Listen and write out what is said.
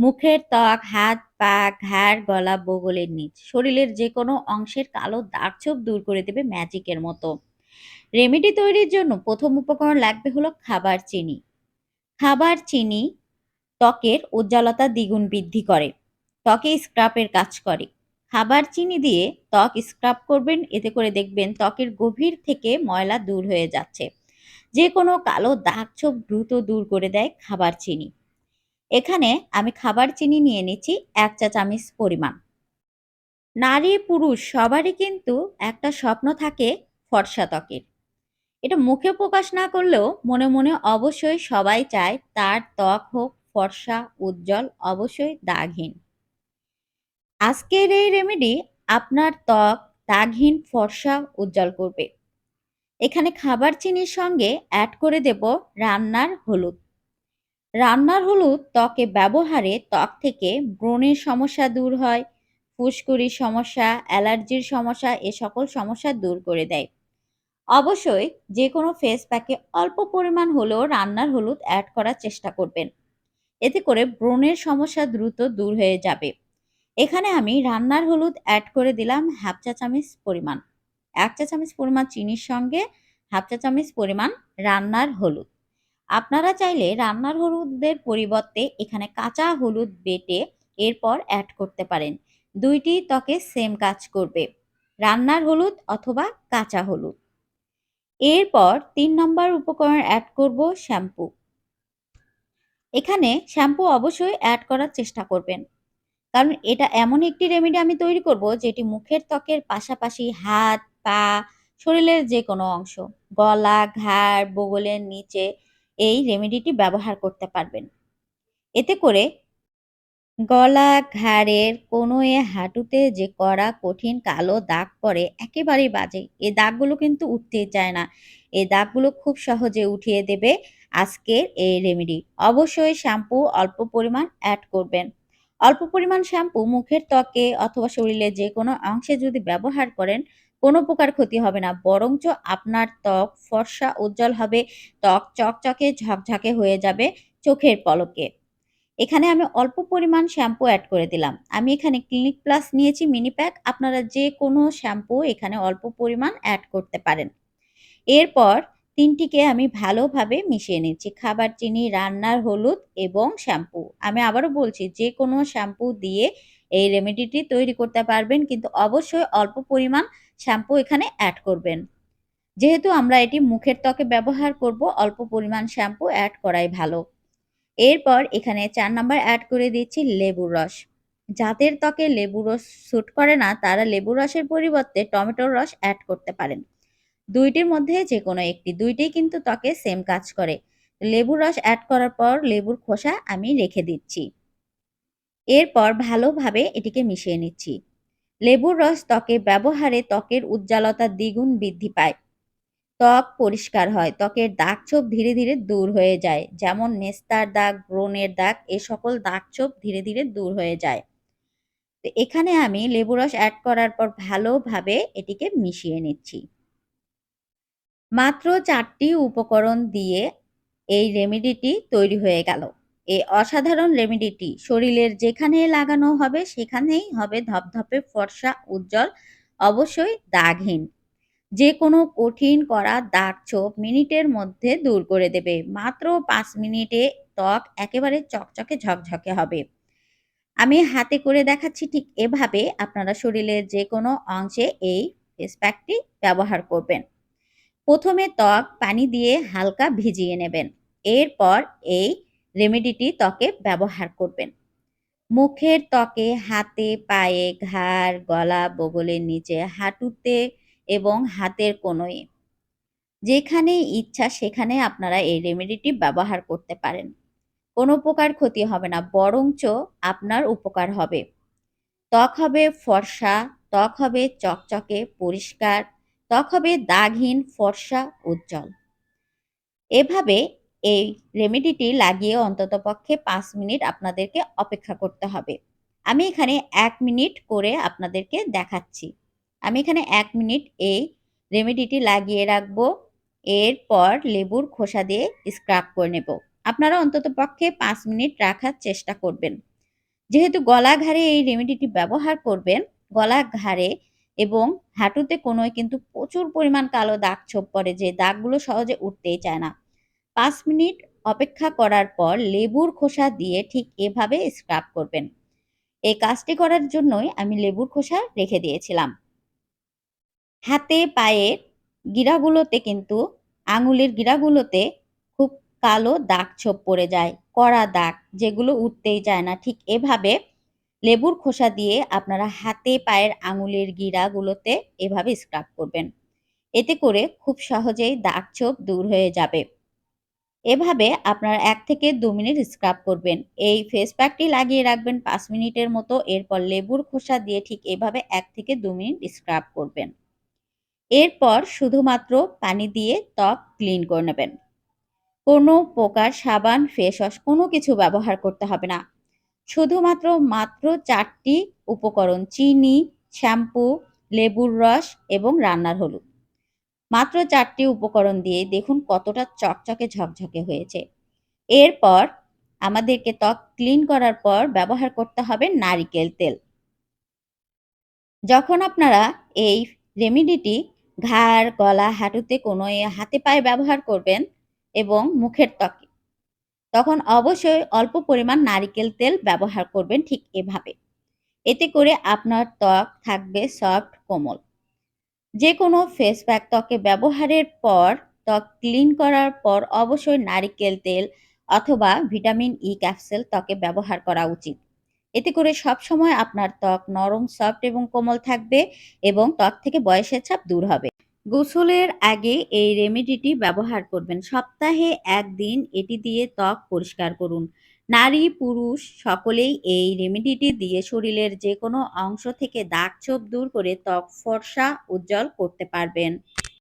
মুখের ত্বক, হাত, পা, ঘাড়, গলা, বগলের নিচ, শরীরের যে কোনো অংশের কালো দাগ-ছোপ দূর করে দেবে ম্যাজিকের মতো। রেমেডি তৈরির জন্য প্রথম উপকরণ লাগবে হলো খাবার চিনি। খাবার চিনি ত্বকের উজ্জ্বলতা দ্বিগুণ বৃদ্ধি করে। ত্বকে স্ক্রাবের কাজ করে। খাবার চিনি দিয়ে ত্বক স্ক্রাব করবেন এতে করে দেখবেন ত্বকের গভীর থেকে ময়লা দূর হয়ে যাচ্ছে। যে কোনো কালো দাগ-ছোপ দ্রুত দূর করে দেয় খাবার চিনি। এখানে আমি খাবার চিনি নিয়ে নিচ্ছি এক চা চামচ পরিমাণ। নারী পুরুষ সবারই কিন্তু একটা স্বপ্ন থাকে ফর্সা ত্বকের। এটা মুখে প্রকাশ না করলেও মনে মনে অবশ্যই সবাই চায় তার ত্বক হোক ফর্সা, উজ্জ্বল, অবশ্যই দাগহীন। আজকের এই রেমেডি আপনার ত্বক দাগহীন, ফর্সা, উজ্জ্বল করবে। এখানে খাবার চিনির সঙ্গে অ্যাড করে দেব রান্নার হলুদ। রান্নার হলুদ ত্বকে ব্যবহারে ত্বক থেকে ব্রণের সমস্যা দূর হয়, ফুসকুড়ির সমস্যা, অ্যালার্জির সমস্যা, এ সকল সমস্যা দূর করে দেয়। অবশ্যই যে কোনো ফেস প্যাকে অল্প পরিমাণ হলেও রান্নার হলুদ অ্যাড করার চেষ্টা করবেন। এতে করে ব্রণের সমস্যা দ্রুত দূর হয়ে যাবে। এখানে আমি রান্নার হলুদ অ্যাড করে দিলাম হাফ চা চামচ পরিমাণ। এক চা চামচ পরিমাণ চিনির সঙ্গে হাফ চা চামচ পরিমাণ রান্নার হলুদ। আপনারা চাইলে রান্নার হলুদের পরিবর্তে এখানে কাঁচা হলুদ বেটে এরপর অ্যাড করতে পারেন। দুইটি ত্বকে সেম কাজ করবে, রান্নার হলুদ অথবা কাঁচা হলুদ। এরপর তিন নম্বর উপকরণ অ্যাড করব, শ্যাম্পু। এখানে শ্যাম্পু অবশ্যই অ্যাড করার চেষ্টা করবেন। কারণ এটা এমন একটি রেমেডি আমি তৈরি করব, যেটি মুখের ত্বকের পাশাপাশি হাত, পা, শরীরের যে কোনো অংশ, গলা, ঘাড়, বগলের নিচে এই রেমেডিটি ব্যবহার করতে পারবেন। এতে করে গলা, ঘাড়ের কোনোয়ে হাঁটুতে যে কড়া, কঠিন, কালো দাগ পড়ে, একেবারেই বাজে। এই দাগগুলো কিন্তু উঠতেই চায় না। এই দাগগুলো খুব সহজে উঠিয়ে দেবে আজকের এই রেমেডি অবশ্যই শ্যাম্পু অল্প পরিমাণ অ্যাড করবেন। অল্প পরিমাণ শ্যাম্পু মুখের ত্বকে অথবা শরীরের যে কোনো অংশে যদি ব্যবহার করেন কোনো প্রকার ক্ষতি হবে না। বরঞ্চ আপনার ত্বক ফর্সা উজ্জ্বল হবে, ত্বক চকচকে ঝকঝকে হয়ে যাবে চোখের পলকে। এখানে আমি অল্প পরিমাণ শ্যাম্পু অ্যাড করে দিলাম। আমি এখানে ক্লিনিক প্লাস নিয়েছি মিনি প্যাক আপনারা যে কোনো শ্যাম্পু এখানে অল্প পরিমাণ অ্যাড করতে পারেন। এরপর তিনটিকে আমি ভালোভাবে মিশিয়ে নিচ্ছি। খাবার, চিনি, রান্নার হলুদ এবং শ্যাম্পু। আমি আবারও বলছি, যে কোনো শ্যাম্পু দিয়ে এই রেমেডিটি তৈরি করতে পারবেন, কিন্তু অবশ্যই অল্প পরিমাণ শ্যাম্পু এখানে অ্যাড করবেন। যেহেতু আমরা এটি মুখের ত্বকে ব্যবহার করব, অল্প পরিমাণ শ্যাম্পু অ্যাড করাই ভালো। এরপর এখানে চার নাম্বার অ্যাড করে দিচ্ছি লেবুর রস। যাদের ত্বকে লেবু রস স্যুট করে না, তারা লেবুর রসের পরিবর্তে টমেটোর রস অ্যাড করতে পারেন। দুইটির মধ্যে যে কোনো একটি, দুইটাই কিন্তু ত্বকে সেম কাজ করে। লেবুর রস অ্যাড করার পর লেবুর খোসা আমি রেখে দিচ্ছি। এরপর ভালোভাবে এটিকে মিশিয়ে নিচ্ছি। লেবুর রস ত্বকে ব্যবহারে ত্বকের উজ্জ্বলতা দ্বিগুণ বৃদ্ধি পায়। ত্বক পরিষ্কার হয়, ত্বকের দাগ ছোপ ধীরে ধীরে দূর হয়ে যায়, যেমন নেস্তার দাগ, ব্রণের দাগ, এ সকল দাগ ছোপ ধীরে ধীরে দূর হয়ে যায়। তো এখানে আমি লেবু রস অ্যাড করার পর ভালোভাবে এটিকে মিশিয়ে নিচ্ছি। মাত্র চারটি উপকরণ দিয়ে এই রেমেডিটি তৈরি হয়ে গেল। এই অসাধারণ রেমেডিটি শরীরের যেখানে লাগানো হবে, সেখানেই হবে ধপধপে ফর্সা, উজ্জ্বল, অবশ্যই দাগহীন। যে কোনো কঠিন করা দাগ ছোপ মিনিটের মধ্যে দূর করে দেবে। মাত্র পাঁচ মিনিটে ত্বক একেবারে চকচকে ঝকঝকে হবে। আমি হাতে করে দেখাচ্ছি ঠিক এভাবে আপনারা শরীরের যে কোনো অংশে এই ফেস প্যাকটি ব্যবহার করবেন। প্রথমে ত্বক পানি দিয়ে হালকা ভিজিয়ে নেবেন। এরপর এই রেমেডিটি ত্বকে ব্যবহার করবেন। মুখের ত্বকে হাতে, পায়ে, ঘাড়, গলা, বগলের নিচে, হাঁটুতে এবং হাতের কোনোয়ে যেখানে ইচ্ছা সেখানে আপনারা এই রেমেডিটি ব্যবহার করতে পারেন। কোনো প্রকার ক্ষতি হবে না, বরঞ্চ আপনার উপকার হবে। ত্বক হবে ফর্সা, ত্বক হবে চকচকে, পরিষ্কার, ত্বক হবে দাগহীন, ফর্সা, উজ্জ্বল। এভাবে এই রেমেডিটি লাগিয়ে অন্তত পক্ষে পাঁচ মিনিট আপনাদেরকে অপেক্ষা করতে হবে। আমি এখানে এক মিনিট করে আপনাদেরকে দেখাচ্ছি। আমি এখানে এক মিনিট এই রেমেডিটি লাগিয়ে রাখব এরপর লেবুর খোসা দিয়ে স্ক্রাব করে নেব। আপনারা অন্তত পক্ষে পাঁচ মিনিট রাখার চেষ্টা করবেন। যেহেতু গলা ঘাড়ে এই রেমেডিটি ব্যবহার করবেন, গলা ঘাড়ে এবং হাঁটুতে কোনোই কিন্তু প্রচুর পরিমাণ কালো দাগ ছোপ পড়ে যে দাগগুলো সহজে উঠতেই চায় না। ৫ মিনিট অপেক্ষা করার পর লেবুর খোসা দিয়ে ঠিক এভাবে স্ক্রাব করবেন। এই কাজটি করার জন্যই আমি লেবুর খোসা রেখে দিয়েছিলাম। হাতে, পায়ের গিরাগুলোতে কিন্তু আঙুলের গিরাগুলোতে খুব কালো দাগ ছোপ পড়ে যায়, কড়া দাগ যেগুলো উঠতেই চায় না। ঠিক এভাবে লেবুর খোসা দিয়ে আপনারা হাতে, পায়ের আঙুলের গিরাগুলোতে এভাবে স্ক্রাব করবেন। এতে করে খুব সহজেই দাগ ছোপ দূর হয়ে যাবে। এভাবে আপনারা এক থেকে দু মিনিট স্ক্রাব করবেন। এই ফেস প্যাকটি লাগিয়ে রাখবেন পাঁচ মিনিটের মতো। এরপর লেবুর খোসা দিয়ে ঠিক এভাবে এক থেকে দু মিনিট স্ক্রাব করবেন। এরপর শুধুমাত্র পানি দিয়ে ত্বক ক্লিন করে নেবেন। কোনো প্রকার সাবান, ফেস ওয়াশ কোনো কিছু ব্যবহার করতে হবে না। শুধুমাত্র মাত্র চারটি উপকরণ চিনি, শ্যাম্পু, লেবুর রস এবং রান্নার হলুদ। মাত্র চারটি উপকরণ দিয়ে দেখুন কতটা চকচকে ঝকঝকে হয়েছে। এরপর আমাদেরকে ত্বক ক্লিন করার পর ব্যবহার করতে হবে নারিকেল তেল। যখন আপনারা এই রেমিডিটি ঘাড়, গলা, হাঁটুতে কোনো হাতে পায়ে ব্যবহার করবেন এবং মুখের ত্বকে, তখন অবশ্যই অল্প পরিমাণ নারিকেল তেল ব্যবহার করবেন ঠিক এভাবে। এতে করে আপনার ত্বক থাকবে সফট, কোমল। যেকোনো ফেস প্যাক ত্বকে ব্যবহারের পর ত্বক ক্লিন করার পর অবশ্যই নারিকেল তেল অথবা ভিটামিন ই ক্যাপসেল ত্বকে ব্যবহার করা উচিত। এতে করে সবসময় আপনার ত্বক নরম, সফট এবং কোমল থাকবে এবং ত্বক থেকে বয়সের ছাপ দূর হবে। গোসলের আগে এই রেমেডিটি ব্যবহার করবেন। সপ্তাহে একদিন এটি দিয়ে ত্বক পরিষ্কার করুন। নারী, পুরুষ সকলেই এই রেমেডিটি দিয়ে শরীরের যে কোনো অংশ থেকে দাগ ছোপ দূর করে ত্বক ফর্সা, উজ্জ্বল করতে পারবেন।